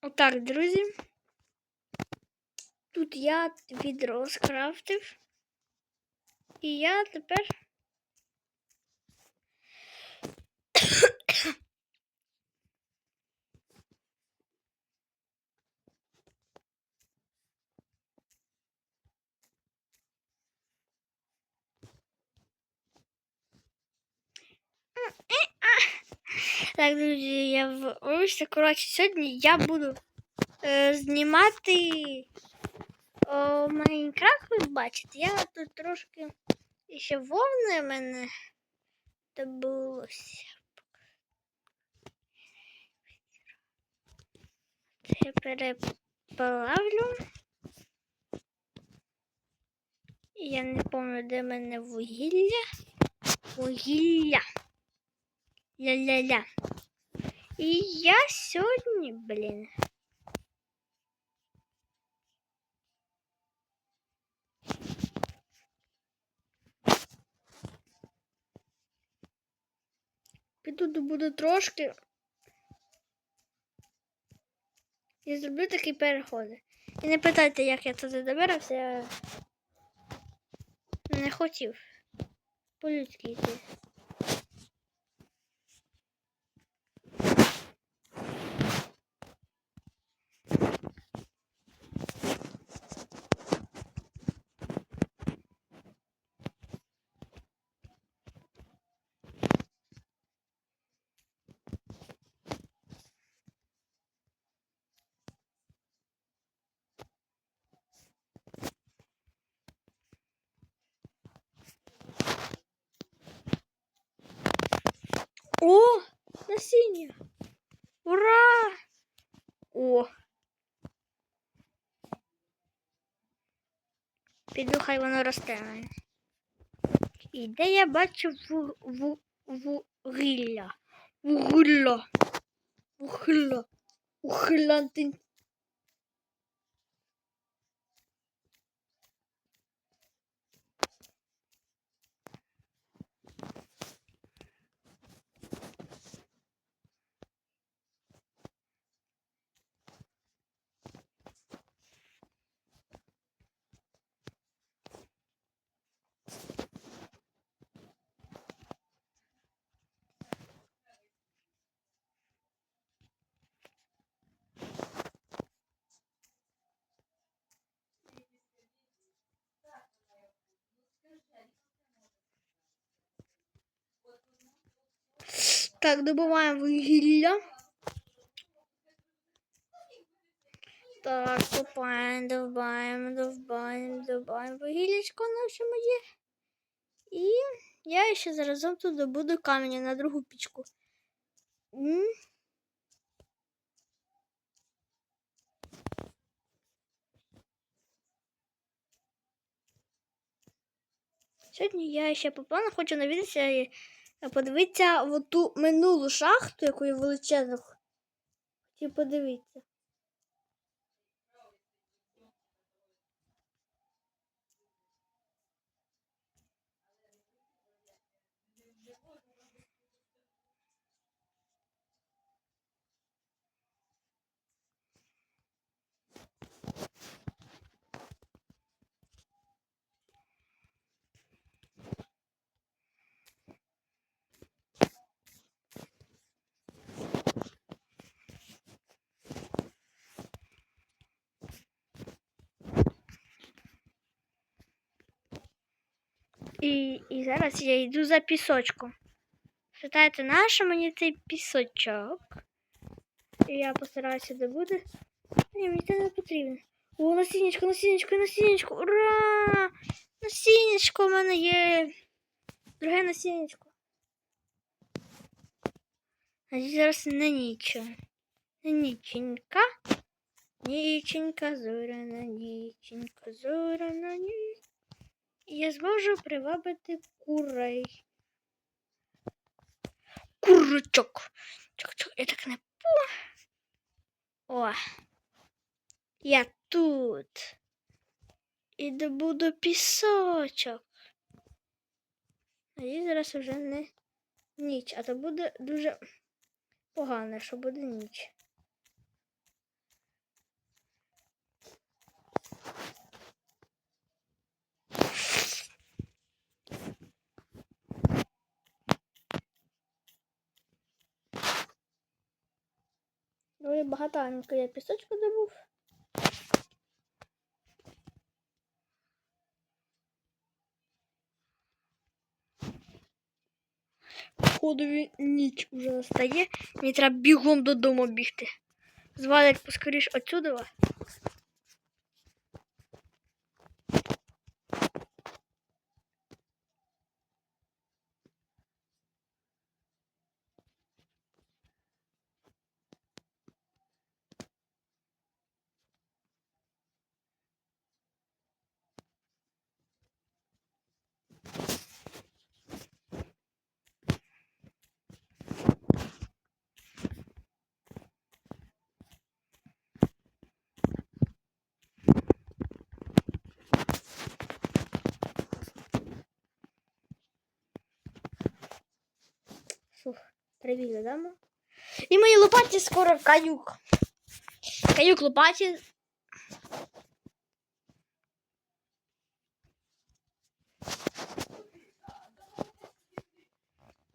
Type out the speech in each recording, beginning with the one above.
Отак, друзі. Тут я відро скрафтив. І я тепер. Так, друзі, я в ось, коротше, сьогодні я буду е, знімати Майнкрафт, ви бачите. Я тут трошки ще вовни в мене добулося. Це переплавлю. Я не пам'ятаю, де в мене вугілля. Вугілля. Ля-ля-ля. І я сьогодні, блін. Піду добуду трошки. І зроблю такий переход. І не питайте, як я туди добирався. Я не хотів по-людськи йти. О, насіння! Ура! О! Піду, хай воно росте. І де я бачу ву, ву, вугілля? Вугілля. Вугілля. Ухилянтин. Так, добуваємо вугілля. Так, копаємо, добуваємо, добуваємо, добуваємо вугіллячко наше моє. І я ще заразом тут добуду каміння на другу пічку. Сьогодні я ще по плану хочу навідатися і подивитися в ту минулу шахту, яку я величезну. Хотів подивитися. І, і зараз я йду за пісочком. Питаєте, нащо мені цей пісочок? І я постараюся добути. Ні, мені це не потрібно. О, насіннячко, насіннячко, насіннячко! Ура! Насіннячко в мене є. Друге насіннячко. А зараз на нічого. На ніченька. Ніченька, зоряна, ніченька, зоряна, ніч. Я зможу привабити курей. Курочок. Чок-чок, я так не по. О. Я тут. І добуду пісочок. А їй зараз вже не ніч, а то буде дуже погано, що буде ніч. Ой, багатенько я пісочку добув. Походу він- ніч уже настає. Мені треба бігом додому бігти. Звалять поскоріш отсюда. Прибігли, да? ма? І мої лопаті скоро каюк. Каюк лопаті.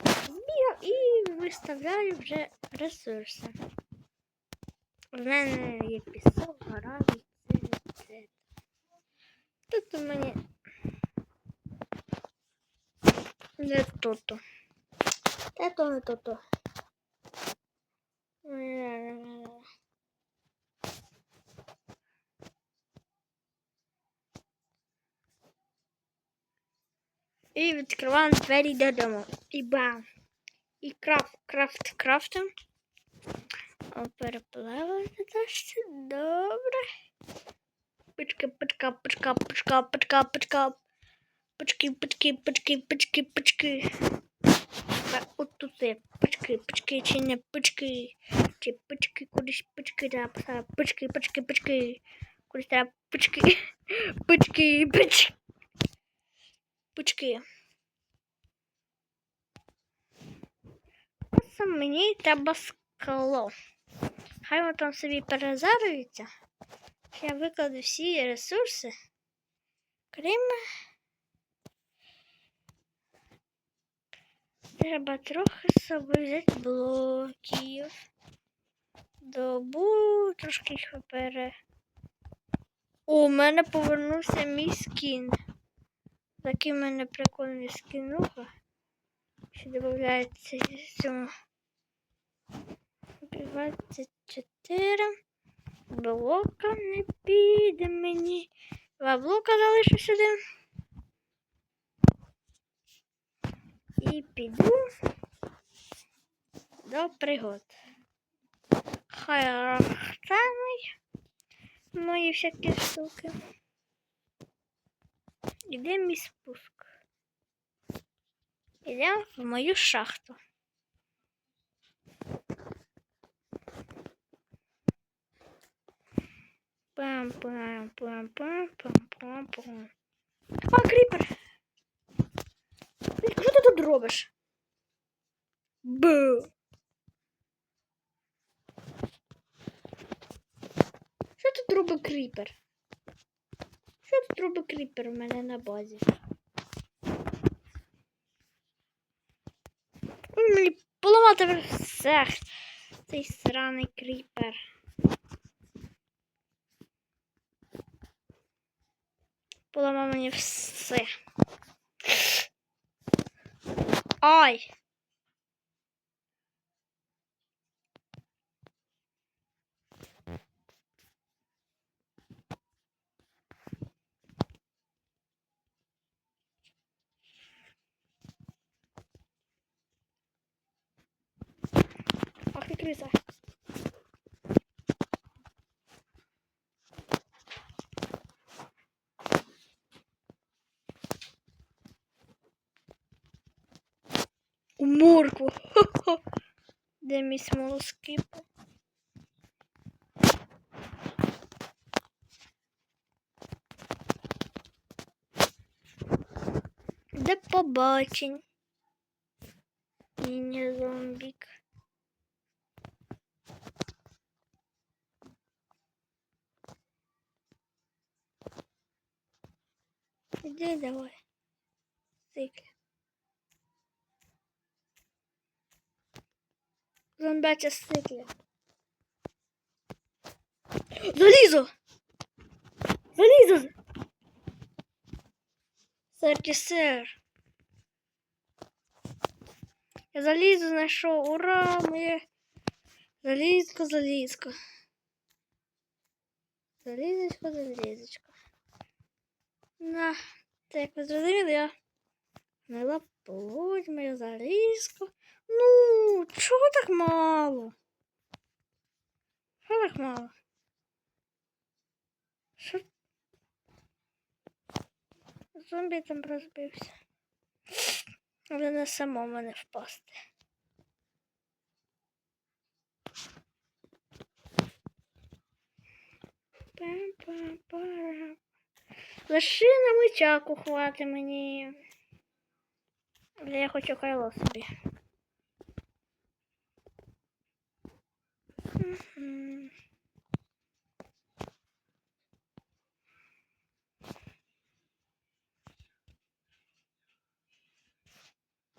Збігав і виставляю вже ресурси. У мене є пісок, гаражі, це, це. Тут у мене не то-то. Та то не то-то. Е, І відкриваємо двері додому. І бам. І крафт, крафт, крафтом. О, Переплавили теж. Добре. Пичка, пичка, пичка, пичка, пичка, пичка. Пички, пички, пички, пички, пички. Та От тут є пички, пички, чи не пички. Чи пички, кудись пички треба поставити. Пички, пички, пички. Кудись треба пички. Пички, пички. Пички. Просто мені треба скло. Хай воно там собі перезарюється. Я викладу всі ресурси. Крім. Треба трохи з собою взяти блоків. Добу трошки їх у мене повернувся мій скін. Такий в мене прикольний скінуха. Що додається цьому. 24. Блока не піде мені. Два блока залишу сюди. І піду до пригод. Хай розтануть мої всякі штуки. Іде мій спуск. Ідемо в мою шахту. пам пам пам тут робиш? Бу. Що тут робить кріпер? Що тут робить кріпер у мене на базі? Мені поламати все. Цей сраний кріпер. Поламав мені все. I Де мій смолоскип? Де побачень? Міні зомбік. Іди давай. Цикли. Зомбяча стикля. Залізо! Залізо! Серті сер. Я залізо знайшов. Ура! Моє залізко, залізко. Залізочко, залізочко. На, як ви зрозуміли, я Мила плоть, моя залізко. Ну, чого так мало? Що так мало? Що? Зомбі там розбився. Але не само мене впасти. Пам-пам-парам. Лиши на хвати мені. Я хочу кайло собі. Мгм.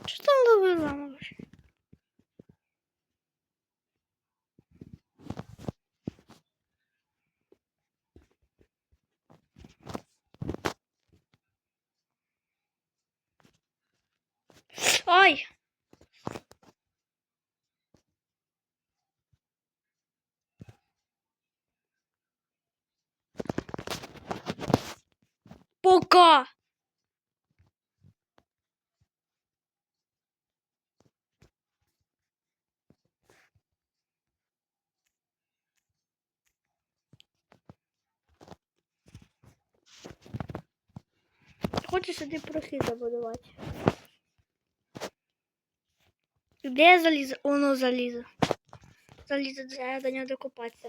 Що там ловила, може? Ой! Пока! Хочу сюди прохід забудувати. Де залізо? Воно залізо. Залізо, треба до нього докопатися.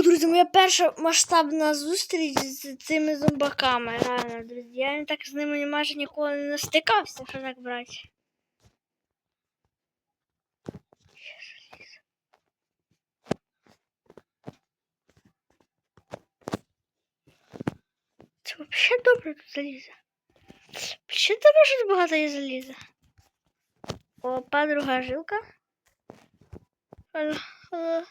Фу, друзі, моя перша масштабна зустріч з цими зомбаками. Реально, друзі. Я так з ними майже ніколи не стикався, що так брати. Це взагалі добре тут залізо. Ще добре, що тут багато є заліза. Опа, друга жилка. Алло, алло.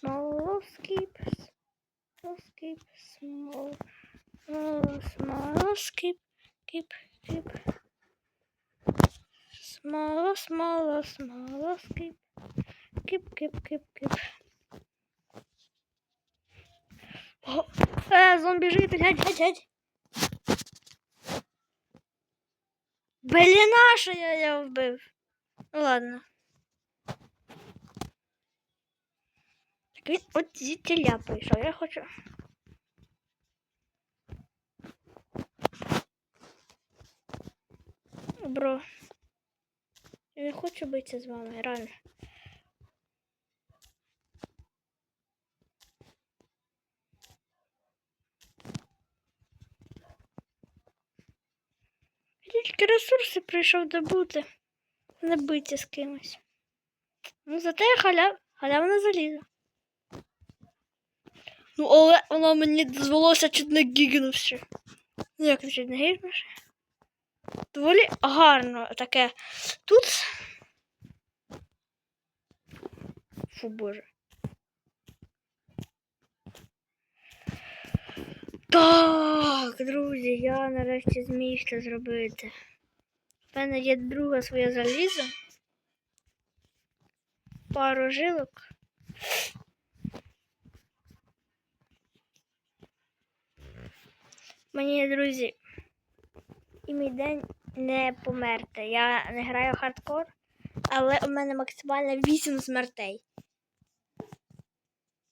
Small skip, small skip, small, small, skip, skip, skip. Small, small, small skip, skip, skip, skip, skip. О, е, зомбі житель, геть, геть, геть. Бліна, що я його вбив. Ну ладно. Так він от звідтіля прийшов. Я хочу. Бро. Я не хочу битися з вами, реально. Тільки ресурси прийшов добути. Не битися з кимось. Ну, зате я халяв, халявне залізо. Ну, але воно мені дозволося чуть не гігнувши. Ну, як чуть не гігнувши? Доволі гарно таке. Тут. Фу, боже. Так, друзі, я нарешті зміг це зробити. У мене є друга своя заліза. Пару жилок. Мені, друзі, і мій день не померти. Я не граю хардкор, але у мене максимально 8 смертей.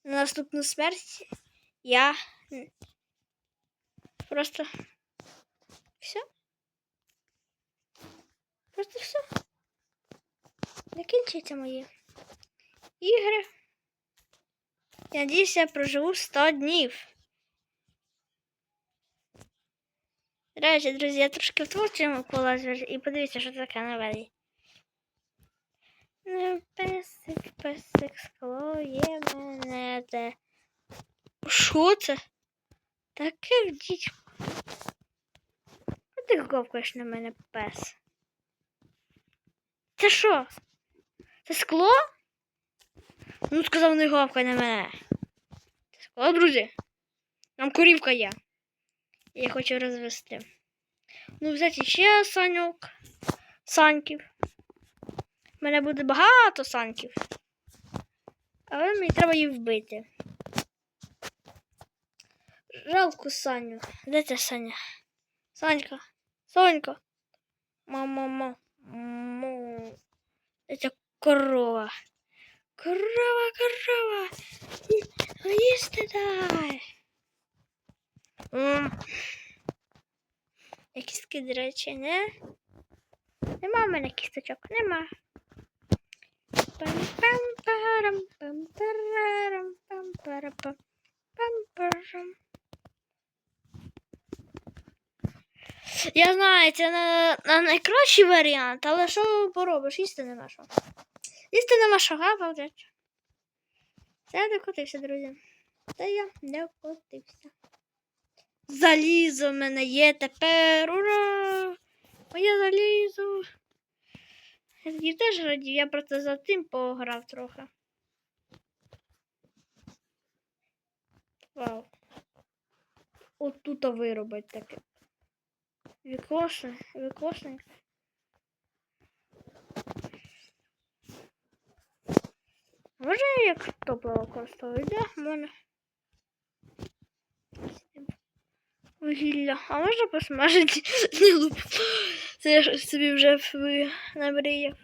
На наступну смерть я просто все. Просто все. Закінчуються мої ігри. Я надіюсь, я проживу 100 днів. До речі, друзі, я трошки в творчому колазі і подивіться, що таке новелі. Ну, Песик, песик, скло є мене де. Що це? Таке дідько. А ти говкаєш на мене пес. Це що? Це скло? Ну, сказав, не говкай на мене. Це скло, друзі. Там корівка є. Я хочу розвести. Ну, взяти ще саньок. Саньків. У мене буде багато санків. Але мені треба їх вбити. Жалко Саню. Де ця Саня? Санька. Сонька. Мама. Мамо. Де ця корова? Корова, корова. Їсти дай. Якісь такі, до речі, не? Нема в мене кісточок, нема. Я знаю, це не, не найкращий варіант, але що поробиш? Їсти нема що. Їсти нема що, га, балдеч? Це я докотився, друзі. Та я докотився. Залізо в мене є тепер. Ура! Моє залізо. Я теж радів, я просто за тим пограв трохи. Вау. От тут виробить таке. Вікошне, вікошненьке. Може як топливо використовую, да? Можна. Вугілля. А можна посмажити не луп. Це я собі вже набріяв.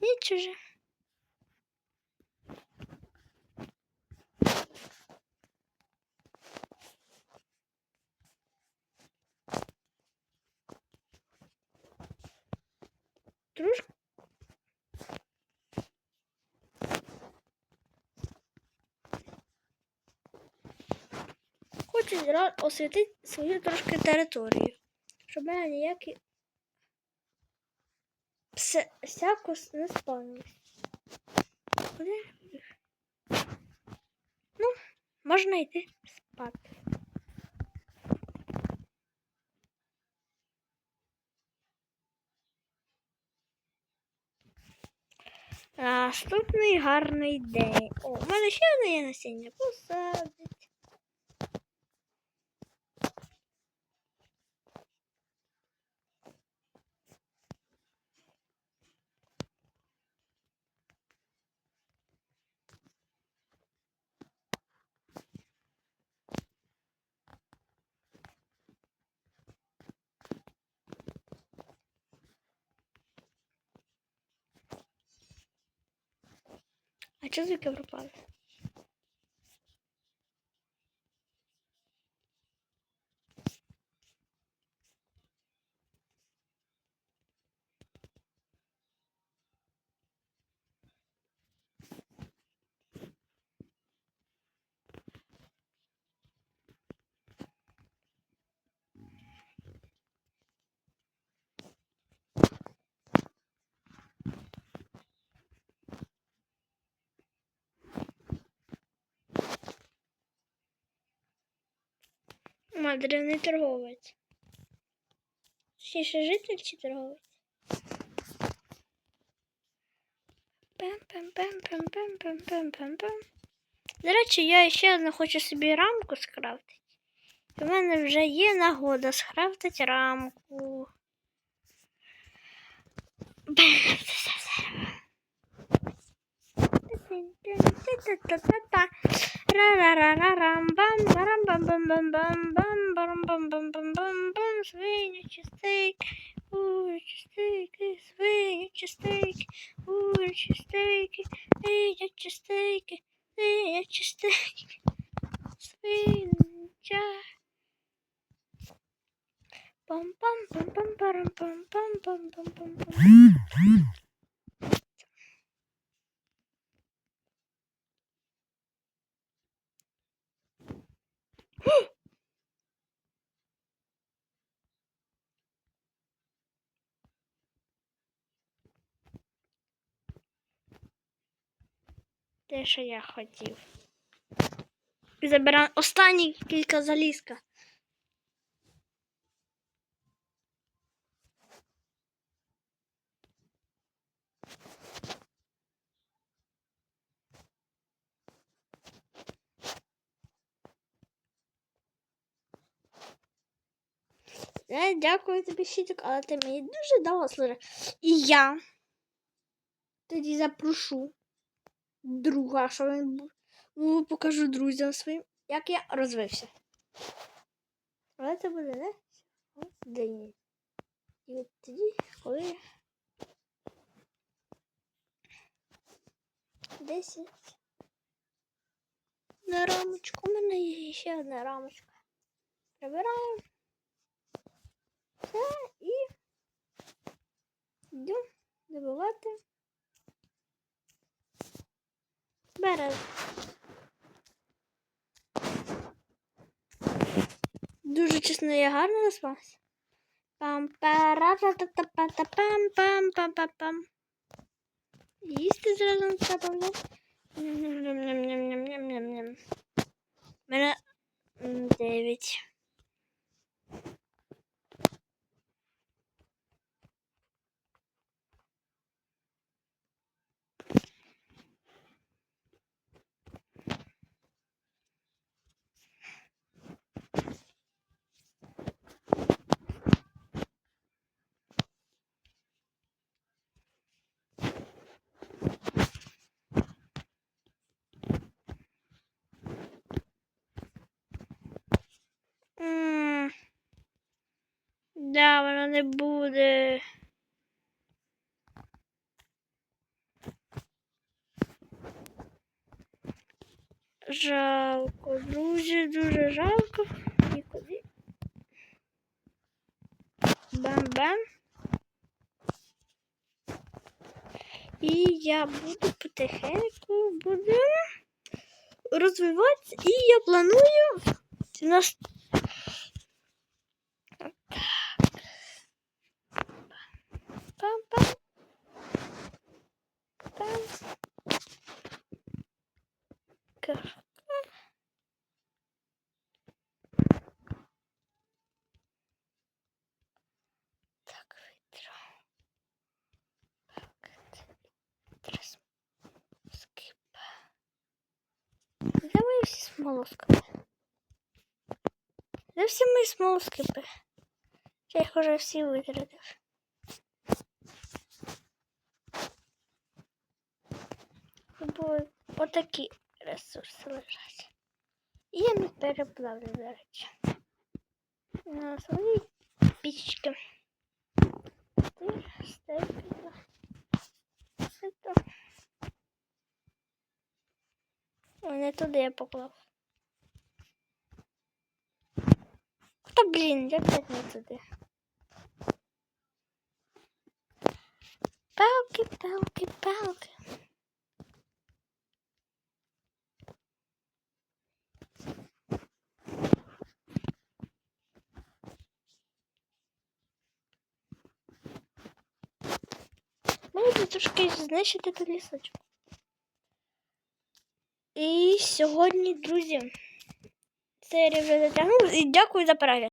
Нічого. же. Трошки. Хочу зра- освітити свою трошки територію, щоб мене ніякі псе всяко не спавнилось. Куди? Ну, можна йти спати. Наступний гарний день. О, у мене ще одне є насіння. Посадить. А чого звуки пропали? Мадрівний торговець. Точніше, житель чи торговець? Пам-пам-пам-пам-пам-пам-пам-пам. До речі, я ще одну хочу собі рамку скрафтити. У мене вже є нагода скрафтити рамку. Ра-ра-ра-ра-рам, бам, барам, бам, бам, бам, бам, бам, барам, бам, бам, бам, бам, бам, свинячі стейки, курячі стейки, свинячі стейки, курячі стейки, свинячі стейки, свинячі стейки, свиняча. Пам пам пам пам парам пам пам пам пам пам пам. Те, що я хотів. Забираємо останні кілька залізка. Е, Дякую тобі, Щитик, але ти мені дуже довго служив. І я тоді запрошу друга, що він бу- ну, покажу друзям своїм, як я розвився. Але це буде не день. І от тоді, коли я 10. На рамочку. У мене є ще одна рамочка. Прибираємо. Все і йдемо добивати. Берез. Дуже чесно, я гарно заспався. пам пам пам пам пам пам пам Їсти зразу. Ням-ням-ням-ням-ням-ням-ням. Мене дев'ять. Да, вона не буде. Жалко, друзі, дуже жалко. І куди? Бам-бам. І я буду потихеньку буду розвиватися. І я планую у нас Пам-пам. Пам. Кар- Так, витро. Трас. Скип. Де мої всі смолоскипи? Де всі мої смолоскипи? Я їх уже всі витратив. Отакі ресурси лежать. І я не переплавлю, до речі. На свої пічки. Степіла. Не туди я поклав. Та блін, як так не туди? Палки, палки, палки. Можна трошки знищити тут лісочок. І сьогодні, друзі, серію вже затягнула. І дякую за перегляд.